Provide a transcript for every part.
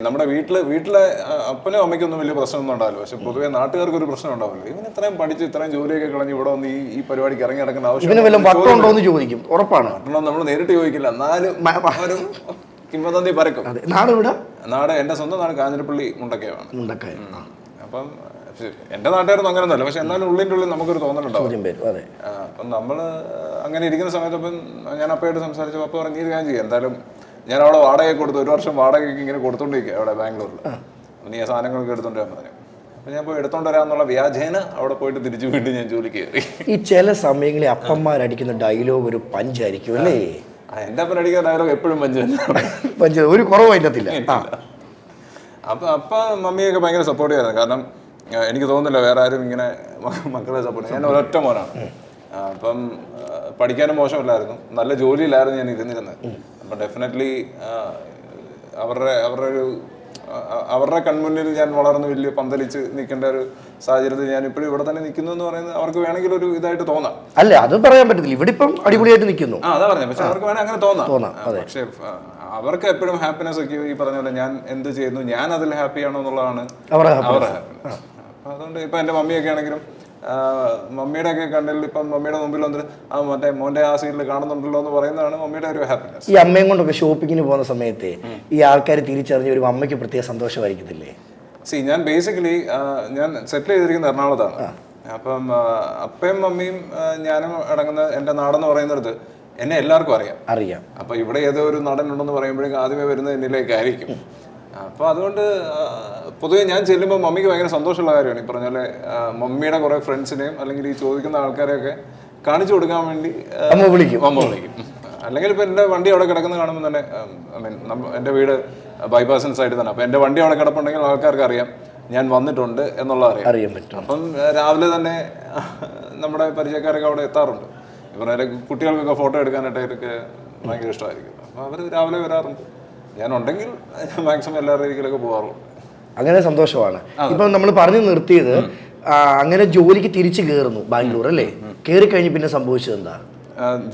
നമ്മുടെ വീട്ടിൽ വീട്ടിലെ അപ്പനും അമ്മയ്ക്കൊന്നും വലിയ പ്രശ്നമൊന്നും ഉണ്ടാവില്ല. പക്ഷെ പൊതുവെ നാട്ടുകാർക്ക് ഒരു പ്രശ്നം ഉണ്ടാവില്ല. ഇവൻ ഇത്രയും പഠിച്ച് ഇത്രയും ജോലിയൊക്കെ കളഞ്ഞ് ഇവിടെ വന്ന് ഈ ഈ പരിപാടിക്ക് ഇറങ്ങി ഇവന് വല്ല ആവശ്യം വട്ടമുണ്ടോ എന്ന് ചോദിക്കും. ഉറപ്പാണ്. നമ്മൾ നേരിട്ട് ചോദിക്കില്ല. എന്നാലും ഒരു കിംവദന്തി പരക്കും. അതെ. നാട് ഇവിടെ നാട് എന്റെ സ്വന്തം നാട് കാഞ്ഞിരപ്പള്ളി മുണ്ടക്കയാണ് മുണ്ടക്കായ. അപ്പം എന്റെ നാട്ടുകാരൊന്നും അങ്ങനെ ഒന്നുമല്ല പക്ഷെ എന്നാലും ഉള്ളിന്റെ ഉള്ളിൽ നമുക്കൊരു തോന്നലുണ്ടാവും. ചോദ്യം പേരും അതെ. അപ്പം നമ്മൾ അങ്ങനെ ഇരിക്കുന്ന സമയത്ത് അപ്പം ഞാൻ അപ്പയായിട്ട് സംസാരിച്ചു അപ്പ പറഞ്ഞു ഇത് ഞാൻ ചെയ്യാം. എന്തായാലും ഞാൻ അവിടെ വാടക കൊടുത്തു ഒരു വർഷം വാടകയ്ക്ക് ഇങ്ങനെ കൊടുത്തോണ്ടിരിക്കുക അവിടെ ബാംഗ്ലൂരിൽ നീ ആ സാധനങ്ങളൊക്കെ എടുത്തോണ്ട് വരാൻ പറഞ്ഞു. അപ്പം ഞാൻ പോയി എടുത്തോണ്ട് വരാന്നുള്ള വ്യാജേന അവിടെ പോയിട്ട് തിരിച്ചു വീണ്ടും ഞാൻ ജോലിക്ക് കയറി. ഈ ചില സമയങ്ങളിൽ അപ്പന്മാരടിക്കുന്ന ഡയലോഗ് ഒരു പഞ്ചായിരിക്കും അല്ലേ? എന്റെ എന്റെ അപ്പൻ അടിക്കുന്ന ഡയലോഗ് എപ്പോഴും പഞ്ച് പഞ്ച് ഒരു കുറവ് അതിനകത്തില്ല. അപ്പൊ അപ്പ മമ്മിയൊക്കെ ഭയങ്കര സപ്പോർട്ട് ചെയ്യാറ് കാരണം എനിക്ക് തോന്നുന്നില്ല വേറെ ആരും ഇങ്ങനെ മക്കളെ സപ്പോർട്ട് ഞാൻ ഒരൊറ്റ മോനാണ്. അപ്പം പഠിക്കാനും മോശമില്ലായിരുന്നു. നല്ല ജോലിയിലായിരുന്നു ഞാൻ ഇരുന്നിരുന്നത്. അപ്പം ഡെഫിനറ്റ്ലി അവരുടെ അവരുടെ ഒരു അവരുടെ കൺമുന്നിൽ ഞാൻ വളർന്ന് വലിയ പന്തലിച്ച് നിൽക്കേണ്ട ഒരു സാഹചര്യത്തിൽ ഞാൻ ഇപ്പോഴും ഇവിടെ തന്നെ നിൽക്കുന്നു എന്ന് പറയുന്നത് അവർക്ക് വേണമെങ്കിൽ ഒരു ഇതായിട്ട് തോന്നാം. അല്ല അത് പറയാൻ പറ്റത്തില്ല. ഇവിടെ ഇപ്പം അടിപൊളിയായിട്ട് നിൽക്കുന്നു. ആ അതാ പറഞ്ഞത്. പക്ഷെ അവർക്ക് വേണമെങ്കിൽ അങ്ങനെ തോന്നാം. തോന്നാം, പക്ഷേ അവർക്ക് എപ്പോഴും ഹാപ്പിനെസ് ഒക്കെ ഈ പറഞ്ഞ പോലെ ഞാൻ എന്ത് ചെയ്യുന്നു ഞാൻ അതിൽ ഹാപ്പി ആണോ എന്നുള്ളതാണ് അവരുടെ ഹാപ്പിനെസ് അതുകൊണ്ട് ഇപ്പൊ എന്റെ മമ്മിയൊക്കെ ആണെങ്കിലും മമ്മിയുടെ ഒക്കെ കണ്ണിൽ ഇപ്പം മമ്മിയുടെ മുമ്പിൽ വന്നിട്ട് ആ മറ്റേ മോന്റെ ആ സീരിയൽ കാണുന്നുണ്ടല്ലോ എന്ന് പറയുന്നതാണ് മമ്മിയുടെ ഒരു ഹാപ്പിനെസ് ഈ അമ്മയും കൊണ്ടൊക്കെ ഷോപ്പിങ്ങിന് പോകുന്ന സമയത്ത് ഈ ആൾക്കാർ തിരിച്ചറിഞ്ഞ് ഒരു അമ്മയ്ക്ക് പ്രത്യേക സന്തോഷമായിരിക്കത്തില്ലേ? സി ഞാൻ ബേസിക്കലി ഞാൻ സെറ്റിൽ ചെയ്തിരിക്കുന്ന എറണാകുളത്താണ്. അപ്പം അപ്പയും മമ്മിയും ഞാനും അടങ്ങുന്ന എന്റെ നാടെന്ന് പറയുന്നിടത്ത് എന്നെ എല്ലാവർക്കും അറിയാം. അറിയാം. അപ്പൊ ഇവിടെ ഏതോ ഒരു നടൻ ഉണ്ടെന്ന് പറയുമ്പോഴേക്കും ആദ്യമേ വരുന്നത് എന്നിലേക്കായിരിക്കും. അപ്പൊ അതുകൊണ്ട് പൊതുവേ ഞാൻ ചെല്ലുമ്പോൾ മമ്മിക്ക് ഭയങ്കര സന്തോഷമുള്ള കാര്യമാണ്. ഈ പറഞ്ഞ പോലെ മമ്മിയുടെ കുറെ ഫ്രണ്ട്സിനെയും അല്ലെങ്കിൽ ഈ ചോദിക്കുന്ന ആൾക്കാരെയൊക്കെ കാണിച്ചു കൊടുക്കാൻ വേണ്ടി അമ്മ വിളിക്കും. അമ്മ വിളിക്കും. അല്ലെങ്കിൽ ഇപ്പൊ എന്റെ വണ്ടി അവിടെ കിടക്കുന്ന കാണുമ്പോൾ തന്നെ ഐ മീൻ എന്റെ വീട് ബൈപ്പാസിന് സൈഡിൽ തന്നെ. അപ്പൊ എന്റെ വണ്ടി അവിടെ കിടപ്പുണ്ടെങ്കിൽ ആൾക്കാർക്ക് അറിയാം ഞാൻ വന്നിട്ടുണ്ട് എന്നുള്ള അറിയാം. അറിയാൻ പറ്റും. അപ്പം രാവിലെ തന്നെ നമ്മുടെ പരിചയക്കാരൊക്കെ അവിടെ എത്താറുണ്ട്. ഇവരെ കുട്ടികൾക്കൊക്കെ ഫോട്ടോ എടുക്കാനായിട്ടൊക്കെ ഭയങ്കര ഇഷ്ടമായിരിക്കും. അപ്പോൾ അവർ രാവിലെ വരാറുണ്ട്. ഞാൻ ഉണ്ടെങ്കിൽ മാക്സിമം എല്ലാവരുടെ രീതിയിലൊക്കെ പോകാറുള്ളൂ. അങ്ങനെ സന്തോഷമാണ്. ഇപ്പം നമ്മൾ പറഞ്ഞു നിർത്തിയത് അങ്ങനെ ജോലിക്ക് തിരിച്ചു കയറുന്നു ബാംഗ്ലൂർ അല്ലേ? കയറി കഴിഞ്ഞ് പിന്നെ സംഭവിച്ചത് എന്താ?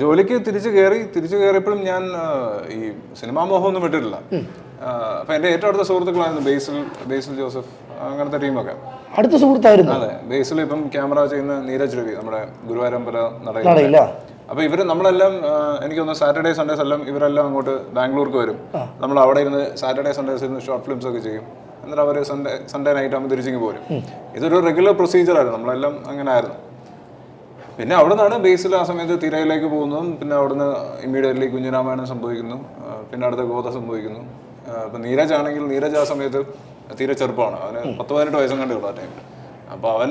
ജോലിക്ക് തിരിച്ചു കയറി തിരിച്ചു കയറിയപ്പോഴും ഞാൻ ഈ സിനിമാ മോഹമൊന്നും വിട്ടിട്ടില്ല. അപ്പൊ എന്റെ ഏറ്റവും അടുത്ത സുഹൃത്തുക്കളായിരുന്നു ബേസിൽ ബേസിൽ ജോസഫ് അങ്ങനത്തെ ടീമൊക്കെ. അടുത്ത സുഹൃത്തായിരുന്നു? അതെ ബേസിൽ ഇപ്പം ക്യാമറ ചെയ്യുന്ന നീരജ് രവി നമ്മുടെ ഗുരുവാരമ്പല നടയില്ല അപ്പൊ ഇവർ നമ്മളെല്ലാം എനിക്ക് തോന്നുന്നു സാറ്റർഡേ സൺഡേസ് എല്ലാം ഇവരെല്ലാം അങ്ങോട്ട് ബാംഗ്ലൂർക്ക് വരും. നമ്മൾ അവിടെ ഇരുന്ന് സാറ്റർഡേ സൺഡേസ് ഇരുന്ന് ഷോർട്ട് ഫിലിംസ് ഒക്കെ ചെയ്യും. എന്നിട്ട് അവർ സൺഡേ സൺഡേ നൈറ്റ് ആകുമ്പോൾ തിരിച്ചിങ്ങ് പോരും. ഇതൊരു റെഗുലർ പ്രൊസീജിയർ ആയിരുന്നു. നമ്മളെല്ലാം അങ്ങനെ ആയിരുന്നു. പിന്നെ അവിടെ നിന്നാണ് ബേസിൽ ആ സമയത്ത് തിരയിലേക്ക് പോകുന്നതും പിന്നെ അവിടുന്ന് ഇമ്മീഡിയറ്റ്ലി കുഞ്ഞിരാമായണം സംഭവിക്കുന്നു. പിന്നെ അടുത്ത ഗോത സംഭവിക്കുന്നു. അപ്പൊ നീരജ് ആണെങ്കിൽ നീരജ് ആ സമയത്ത് തീരെ ചെറുപ്പമാണ്. അവന് പത്ത് പതിനെട്ട് വയസ്സും കണ്ടേ ഉള്ളൂ ആ ടൈമിൽ അപ്പൊ അവൻ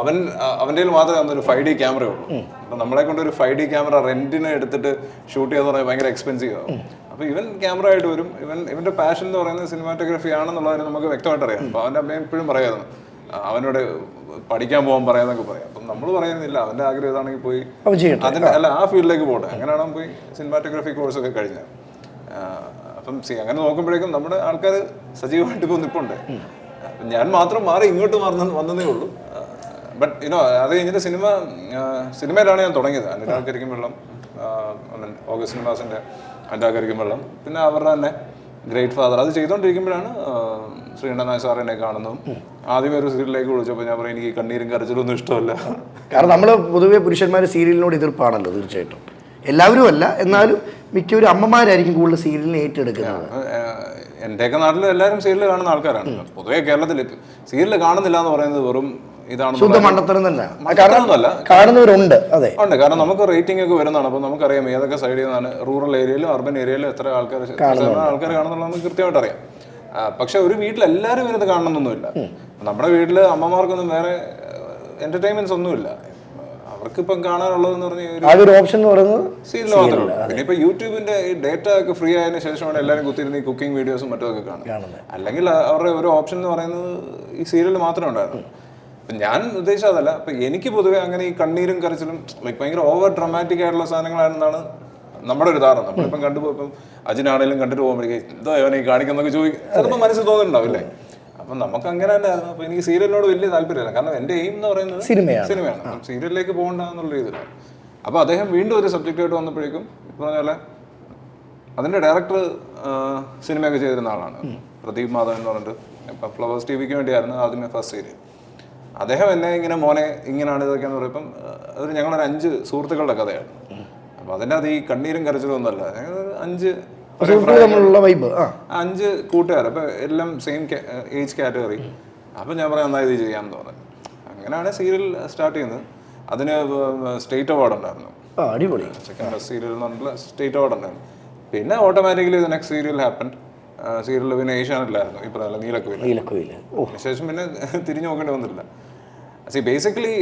അവൻ അവന്റെ കയ്യിൽ മാത്രമേ അന്നൊരു ഫൈവ് ഡി ക്യാമറ ഉള്ളൂ. അപ്പൊ നമ്മളെ കൊണ്ട് ഒരു ഫൈവ് ഡി ക്യാമറ റെന്റിന് എടുത്തിട്ട് ഷൂട്ട് ചെയ്യാന്ന് പറഞ്ഞാൽ ഭയങ്കര എക്സ്പെൻസീവ് ആവും അപ്പൊ ഇവൻ ക്യാമറ ആയിട്ട് വരും. ഇവൻ ഇവന്റെ പാഷൻ എന്ന് പറയുന്നത് സിനിമാറ്റോഗ്രഫി ആണെന്നുള്ളത് നമുക്ക് വ്യക്തമായിട്ട് അറിയാം അപ്പോൾ അവന്റെ അമ്മയും എപ്പോഴും പറയായിരുന്നു അവനോട് പഠിക്കാൻ പോകാൻ പറയാന്നൊക്കെ പറയാം. അപ്പം നമ്മൾ പറയുന്നില്ല. അവന്റെ ആഗ്രഹം ഇതാണെങ്കിൽ പോയി അതിന്റെ അല്ല ആ ഫീൽഡിലേക്ക് പോട്ടെ. അങ്ങനെയാണ് പോയി സിനിമാറ്റോഗ്രഫി കോഴ്സ് ഒക്കെ കഴിഞ്ഞത്. അപ്പം സി അങ്ങനെ നോക്കുമ്പോഴേക്കും നമ്മുടെ ആൾക്കാർ സജീവമായിട്ട് ഇപ്പോൾ നിൽപ്പുണ്ട് ഞാൻ മാത്രം മാറി ഇങ്ങോട്ട് മാറുന്ന വന്നതേ ഉള്ളൂ. ബട്ട് യുനോ അത് കഴിഞ്ഞിട്ട് സിനിമ സിനിമയിലാണ് ഞാൻ തുടങ്ങിയത്. അനുരാഗരിക്കും വെള്ളം ഓഗസ്റ്റ് സിനിമാസിന്റെ അനുരാഗരിക്കും വെള്ളം പിന്നെ അവരുടെ തന്നെ ഗ്രേറ്റ് ഫാദർ അത് ചെയ്തുകൊണ്ടിരിക്കുമ്പോഴാണ് ശ്രീകണ്ഠനായ സാറിനെ കാണുന്നതും. ആദ്യമേ ഒരു സീരിയലിലേക്ക് വിളിച്ചപ്പോൾ ഞാൻ പറയും എനിക്ക് കണ്ണീരും കരച്ചിലൊന്നും ഇഷ്ടമല്ല. കാരണം നമ്മൾ പൊതുവേ പുരുഷന്മാർ സീരിയലിനോട് എതിർപ്പാണല്ലോ തീർച്ചയായിട്ടും. എല്ലാവരും അല്ല എന്നാലും മിക്കവരും അമ്മമാരായിരിക്കും കൂടുതൽ സീരിയലിനെ ഏറ്റെടുക്കുന്നത്. ഏഹ് എന്റെയൊക്കെ നാട്ടിൽ എല്ലാവരും സീരിയൽ കാണുന്ന ആൾക്കാരാണ്. പൊതുവേ കേരളത്തിൽ സീരിയൽ കാണുന്നില്ല എന്ന് പറയുന്നത് വെറും ഇതാണ് ശുദ്ധ മണ്ടത്തരം തന്നെ. കാണുന്നവരുണ്ട് അതെ. ഉണ്ട്. കാരണം നമുക്ക് റേറ്റിംഗ് ഒക്കെ വരുന്നതാണ്. അപ്പൊ നമുക്കറിയാം ഏതൊക്കെ സൈഡിൽ നിന്നാണ് റൂറൽ ഏരിയയിലും അർബൻ ഏരിയയിലും എത്ര ആൾക്കാർ ആൾക്കാർ കാണുന്നുള്ള നമുക്ക് കൃത്യമായിട്ട് അറിയാം. പക്ഷെ ഒരു വീട്ടിൽ എല്ലാവരും ഇരുന്ന് കാണണമെന്നൊന്നുമില്ല നമ്മുടെ വീട്ടിൽ അമ്മമാർക്കൊന്നും വേറെ എന്റർടൈൻമെന്റ്സ് ഒന്നുമില്ല. അവർക്കിപ്പം കാണാനുള്ളതെന്ന് പറഞ്ഞാൽ ഒരു ഓപ്ഷൻ എന്ന് പറയുന്നത് സീരിയൽ മാത്രമേ പിന്നെ ഇപ്പൊ യൂട്യൂബിന്റെ ഡേറ്റ ഒക്കെ ഫ്രീ ആയതിനു ശേഷമാണ് എല്ലാവരും കുത്തിരുന്ന് ഈ കുക്കിംഗ് വീഡിയോസും മറ്റൊക്കെ കാണുന്നത്. അല്ലെങ്കിൽ അവരുടെ ഒരു ഓപ്ഷൻ എന്ന് പറയുന്നത് ഈ സീരിയൽ മാത്രമേ ഉണ്ടായിരുന്നു ഞാൻ ഉദ്ദേശിച്ചത് അതല്ല. അപ്പൊ എനിക്ക് പൊതുവെ അങ്ങനെ ഈ കണ്ണീരും കരച്ചിലും ലൈക്ക് ഭയങ്കര ഓവർ ഡ്രമാറ്റിക് ആയിട്ടുള്ള സാധനങ്ങളാണെന്നാണ് നമ്മുടെ ഒരു ധാരണ. നമ്മളിപ്പം കണ്ടുപോയപ്പം അജിനാണേലും കണ്ടിട്ട് പോകുമ്പോഴേക്കും എന്തോ അവനെ കാണിക്കുന്നൊക്കെ ചോദിക്കും ചിലപ്പോൾ മനസ്സിൽ തോന്നുന്നുണ്ടാവില്ലേ അപ്പം നമുക്ക് അങ്ങനെ തന്നെ ആയിരുന്നു അപ്പൊ എനിക്ക് സീരിയലിനോട് വലിയ താല്പര്യമില്ല. കാരണം എന്റെ എയിം എന്ന് പറയുന്നത് സിനിമയാണ്. സിനിമയാണ്. സീരിയലിലേക്ക് പോകണ്ട എന്നുള്ള രീതിയിലാണ്. അപ്പോൾ അദ്ദേഹം വീണ്ടും ഒരു സബ്ജക്റ്റ് ആയിട്ട് വന്നപ്പോഴേക്കും ഇപ്പൊ പറഞ്ഞ പോലെ അതിന്റെ ഡയറക്ടർ സിനിമയൊക്കെ ചെയ്തിരുന്ന ആളാണ്. പ്രദീപ് മാധവൻ എന്ന് പറഞ്ഞിട്ട്. ഇപ്പം ഫ്ലവേഴ്സ് ടി വിക്ക് വേണ്ടിയായിരുന്നു ആദ്യമേ ഫസ്റ്റ് സീരിയൽ അദ്ദേഹം എന്നെ ഇങ്ങനെ മോനെ ഇങ്ങനെയാണ് ഇതൊക്കെയാന്ന് പറയുമ്പം അതൊരു ഞങ്ങളൊരു അഞ്ച് സുഹൃത്തുക്കളുടെ കഥയാണ്. അപ്പോൾ അതിന്റെ അത് ഈ കണ്ണീരും കരച്ചിലും ഒന്നുമല്ല. ഞങ്ങൾ അഞ്ച് സുഹൃത്തുക്കൾ തമ്മിലുള്ള വൈബ് ആ. അഞ്ച് കൂട്ടുകാർ അപ്പൊ എല്ലാം സെയിം ഏജ് കാറ്റഗറി അപ്പൊ ഞാൻ പറയാം നന്നായി ഇത് ചെയ്യാൻ തോന്നുന്നത് അങ്ങനെയാണ് സീരിയൽ സ്റ്റാർട്ട് ചെയ്യുന്നത്. അതിന് സ്റ്റേറ്റ് അവാർഡ് ഉണ്ടായിരുന്നു. അടിപൊളി. സെക്കൻഡ് സീരിയൽ എന്ന് പറഞ്ഞിട്ടുള്ള സ്റ്റേറ്റ് അവാർഡ് ഉണ്ടായിരുന്നു. പിന്നെ ഓട്ടോമാറ്റിക്കലി ഇത് നെക്സ്റ്റ് സീരിയൽ ഹാപ്പൻ സീരിയൽ പിന്നെ ഏഷ്യാനെറ്റിലായിരുന്നു. ഇപ്പൊ നല്ല നീലക്കുയിൽ. ശേഷം പിന്നെ തിരിഞ്ഞു നോക്കേണ്ടി വന്നില്ല സി ബേസിക്കലി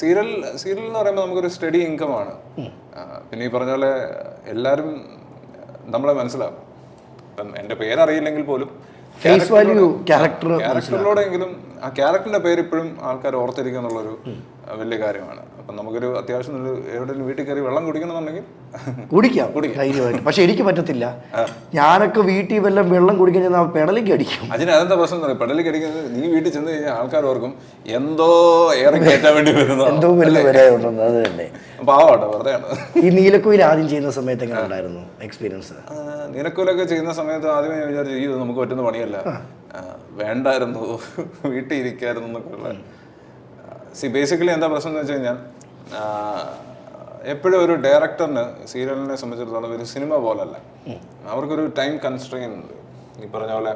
സീരിയൽ സീരിയൽ എന്ന് പറയുമ്പോൾ നമുക്കൊരു സ്റ്റഡി ഇൻകം ആണ്. പിന്നെ ഈ പറഞ്ഞ പോലെ എല്ലാവരും നമ്മളെ മനസ്സിലാവും. ഇപ്പം എന്റെ പേരറിയില്ലെങ്കിൽ പോലും ഫേസ് വാല്യൂ ക്യാരക്ടർ ക്യാരക്ടറിലൂടെയെങ്കിലും ആ ക്യാരക്ടറിന്റെ പേര് ഇപ്പോഴും ആൾക്കാർ ഓർത്തിരിക്കുക എന്നുള്ളൊരു വലിയ കാര്യമാണ്. അപ്പം നമുക്കൊരു അത്യാവശ്യം ഒരു എവിടെയെങ്കിലും വീട്ടിൽ കയറി വെള്ളം കുടിക്കണമെന്നുണ്ടെങ്കിൽ കുടിക്കാം ധൈര്യമായിട്ട്. പക്ഷെ എനിക്ക് പറ്റത്തില്ല. ഞാനൊക്കെ വീട്ടിൽ വല്ലതും വെള്ളം കുടിക്കാൻ ചെന്നാൽ പെടലേക്ക് അടിക്കും. അതിന് അതെന്താ പ്രശ്നം എന്ന് പറയും പെടലിൽ കടിക്കുന്നത് നീ വീട്ടിൽ ചെന്ന് കഴിഞ്ഞാൽ ആൾക്കാർ ഓർക്കും എന്തോ ഏറെ കയറ്റാൻ വേണ്ടി വരുന്നു എന്തോ വലിയ വരാനുണ്ടെന്ന് അത് തന്നെ. പാവാട്ടോ വെറുതെയാണ് ഈ നീലക്കുയിൽ ആദ്യം ചെയ്യുന്ന സമയത്ത് എങ്ങനെ ഉണ്ടായിരുന്നു എക്സ്പീരിയൻസ് നീലക്കുയിലൊക്കെ ചെയ്യുന്ന സമയത്ത് ആദ്യമേ ഞാൻ വിചാരിച്ചു ഈ നമുക്ക് പറ്റുന്ന പണിയല്ല വേണ്ടായിരുന്നു. വീട്ടിൽ ഇരിക്കായിരുന്നു എന്നൊക്കെയുള്ള സി ബേസിക്കലി എന്താ പ്രശ്നം എന്ന് വെച്ച് കഴിഞ്ഞാൽ എപ്പോഴും ഒരു ഡയറക്ടറിന് സീരിയലിനെ സംബന്ധിച്ചിടത്തോളം ഒരു സിനിമ പോലല്ല. അവർക്കൊരു ടൈം കൺസ്ട്രെയിൻ ഉണ്ട്. ഈ പറഞ്ഞ പോലെ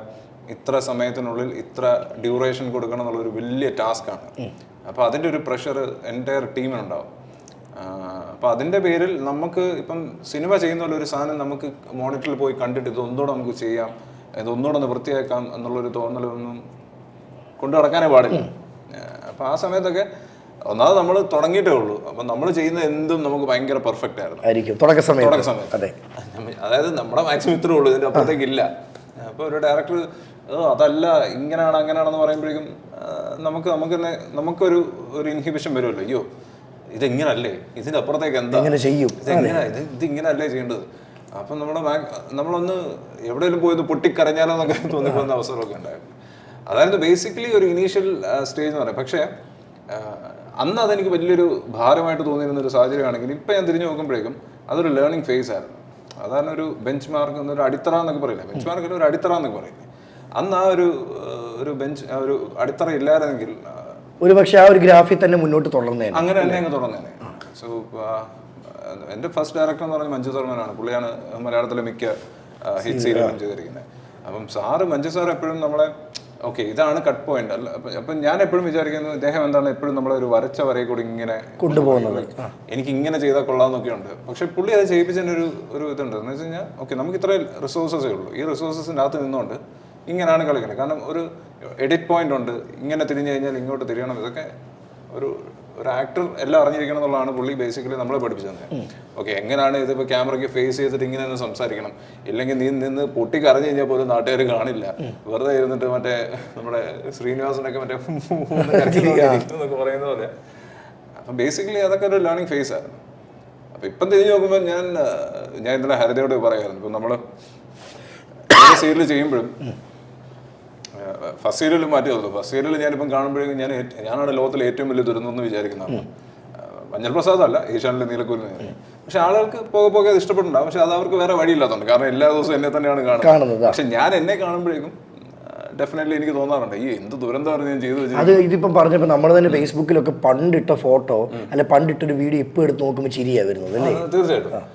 ഇത്ര സമയത്തിനുള്ളിൽ ഇത്ര ഡ്യൂറേഷൻ കൊടുക്കണം എന്നുള്ളൊരു വലിയ ടാസ്ക്കാണ് അപ്പോൾ അതിന്റെ ഒരു പ്രഷർ എന്റയർ ടീമിനുണ്ടാവും അപ്പോൾ അതിന്റെ പേരിൽ നമുക്ക് ഇപ്പം സിനിമ ചെയ്യുന്ന പോലെ ഒരു സാധനം നമുക്ക് മോണിറ്ററിൽ പോയി കണ്ടിട്ട് ഇത് ഒന്നുകൂടെ നമുക്ക് ചെയ്യാം. ഇത് ഒന്നുകൂടെ ഒന്ന് വൃത്തിയാക്കാം എന്നുള്ളൊരു തോന്നലൊന്നും കൊണ്ടു നടക്കാനേ പാടില്ല. അപ്പം ആ സമയത്തൊക്കെ ഒന്നാമത് നമ്മൾ തുടങ്ങിയിട്ടേ ഉള്ളൂ. അപ്പം നമ്മൾ ചെയ്യുന്ന എന്തും നമുക്ക് ഭയങ്കര പെർഫെക്റ്റ് ആയിരുന്നു. ആയിരിക്കും. തുടക്ക സമയത്ത്. തുടക്ക സമയത്ത്. അതെ. അതായത് നമ്മുടെ മാക്സിമം ഇത്രേ ഉള്ളൂ. ഇതിന്റെ അപ്പുറത്തേക്ക് ഇല്ല അപ്പോൾ ഒരു ഡയറക്ടർ അതല്ല ഇങ്ങനെയാണ് അങ്ങനെയാണെന്ന് പറയുമ്പോഴേക്കും നമുക്ക് നമുക്ക് തന്നെ നമുക്കൊരു ഒരു ഇൻഹിബിഷൻ വരുമല്ലോ. അയ്യോ ഇതെങ്ങനല്ലേ? ഇതിന്റെ അപ്പുറത്തേക്ക് എന്താ? ചെയ്യും? ഇത് ഇത് ഇങ്ങനല്ലേ ചെയ്യേണ്ടത്? അപ്പം നമ്മുടെ നമ്മളൊന്ന് എവിടെയെങ്കിലും പോയി പൊട്ടിക്കരഞ്ഞാലോ എന്നൊക്കെ തോന്നിപ്പോകുന്ന അവസരമൊക്കെ ഉണ്ടായിരുന്നു. അതായത് ബേസിക്കലി ഒരു ഇനീഷ്യൽ സ്റ്റേജ് എന്ന് പറയാം പക്ഷേ അന്ന് അതെനിക്ക് വലിയൊരു ഭാരമായിട്ട് തോന്നിയിരുന്ന ഒരു സാഹചര്യമാണെങ്കിൽ ഇപ്പം ഞാൻ തിരിഞ്ഞു നോക്കുമ്പോഴേക്കും അതൊരു ലേണിംഗ് ഫേസ് ആയിരുന്നു. അതാണ് ഒരു ബെഞ്ച് മാർക്ക് എന്നൊരു അടിത്തറ എന്നൊക്കെ പറയില്ല ബെഞ്ച് മാർക്കിന് ഒരു അടിത്തറ എന്നൊക്കെ പറയില്ലേ അന്ന് ആ ഒരു ഒരു ബെഞ്ച് ഒരു അടിത്തറ ഇല്ലായിരുന്നെങ്കിൽ ആ, ഒരു പക്ഷേ ആ ഒരു ഗ്രാഫിൽ തന്നെ മുന്നോട്ട് തുടർന്നേ അങ്ങനെ തന്നെ അങ്ങ് തുടർന്നേനെ. സോ എന്റെ ഫസ്റ്റ് ഡയറക്ടർ എന്ന് പറഞ്ഞാൽ മഞ്ജു സർമനാണ് പുള്ളിയാണ് മലയാളത്തിലെ മിക്ക ഹിറ്റ് സീരിയലും ചെയ്തിരിക്കുന്നത് അപ്പം സാറ് മഞ്ജു സാർ എപ്പോഴും നമ്മളെ ഓക്കെ ഇതാണ് കട്ട് പോയിന്റ് അല്ല അപ്പം ഞാൻ എപ്പോഴും വിചാരിക്കുന്നത് ഇദ്ദേഹം എന്താണ് എപ്പോഴും നമ്മളെ ഒരു വരച്ച വരെ കൂടി ഇങ്ങനെ കൊണ്ടുപോകുന്നത്. എനിക്ക് ഇങ്ങനെ ചെയ്താൽ കൊള്ളാമെന്നൊക്കെ ഉണ്ട് പക്ഷെ പുള്ളി അത് ചെയ്യിപ്പിച്ചതിന് ഒരു ഒരു ഇതുണ്ട്. എന്ന് വെച്ച് കഴിഞ്ഞാൽ ഓക്കെ നമുക്ക് ഇത്രയും റിസോഴ്സസേ ഉള്ളൂ. ഈ റിസോഴ്സസിന്റെ അകത്ത് നിന്നുകൊണ്ട് ഇങ്ങനെയാണ് കളിക്കുന്നത്. കാരണം ഒരു എഡിറ്റ് പോയിന്റ് ഉണ്ട്. ഇങ്ങനെ തിരിഞ്ഞു കഴിഞ്ഞാൽ ഇങ്ങോട്ട് തിരിയണം. ഇതൊക്കെ ഒരു ഒരു ആക്ടർ എല്ലാം അറിഞ്ഞിരിക്കണം എന്നുള്ളതാണ് പുള്ളി ബേസിക്കലി നമ്മളെ പഠിപ്പിച്ചത്. ഓക്കെ എങ്ങനെയാണ് ഇതിപ്പോൾ ക്യാമറയ്ക്ക് ഫേസ് ചെയ്തിട്ട് ഇങ്ങനെ ഒന്ന് സംസാരിക്കണം? ഇല്ലെങ്കിൽ നീ നിന്ന് പൊട്ടി കരഞ്ഞു കഴിഞ്ഞാൽ പോലും നാട്ടുകാർ കാണില്ല. വെറുതെ ഇരുന്നിട്ട് മറ്റേ നമ്മുടെ ശ്രീനിവാസനൊക്കെ മറ്റേ എന്നൊക്കെ പറയുന്ന പോലെ. അപ്പം ബേസിക്കലി അതൊക്കെ ഒരു ലേണിംഗ് ഫേസ് ആയിരുന്നു അപ്പം ഇപ്പം തിരിഞ്ഞു നോക്കുമ്പോൾ ഞാൻ ഞാൻ ഇന്നലെ ഹരിതയോട് പറയായിരുന്നു. ഇപ്പം നമ്മൾ സീരിയൽ ചെയ്യുമ്പോഴും ഫസ്റ്റ് സീരിയൽ മാറ്റി നോക്കും ഫസ്റ്റ് സീരിയൽ ഞാനിപ്പം കാണുമ്പോഴേക്കും ഞാൻ ഞാനാണ് ലോകത്തിലെ ഏറ്റവും വലിയ ദുരന്തം എന്ന് വിചാരിക്കുന്നതാണ് മഞ്ഞൾ പ്രസാദ് അല്ല ഏഷ്യാനിലെ നീലക്കൂരിൽ പക്ഷെ ആളുകൾക്ക് പോകെ പോകെ അത് ഇഷ്ടപ്പെട്ടുണ്ടാവും പക്ഷെ അത് അവർക്ക് വേറെ വഴിയില്ലാത്തതുണ്ട്. കാരണം എല്ലാ ദിവസവും എന്നെ തന്നെയാണ് കാണുന്നത്. പക്ഷെ ഞാൻ എന്നെ കാണുമ്പോഴേക്കും ഡെഫിനറ്റ്ലി എനിക്ക് തോന്നാറുണ്ട്. ഈ എന്ത് ദുരന്തമാണ് ഞാൻ ചെയ്തു അത് ഇതിപ്പം പറഞ്ഞപ്പോൾ നമ്മൾ തന്നെ ഫേസ്ബുക്കിലൊക്കെ പണ്ടിട്ട ഫോട്ടോ അല്ലെ പണ്ടിട്ടൊരു വീഡിയോ ഇപ്പം എടുത്ത് നോക്കുമ്പോൾ ചിരിയാ വരുന്നത് അല്ലേ? തീർച്ചയായിട്ടും.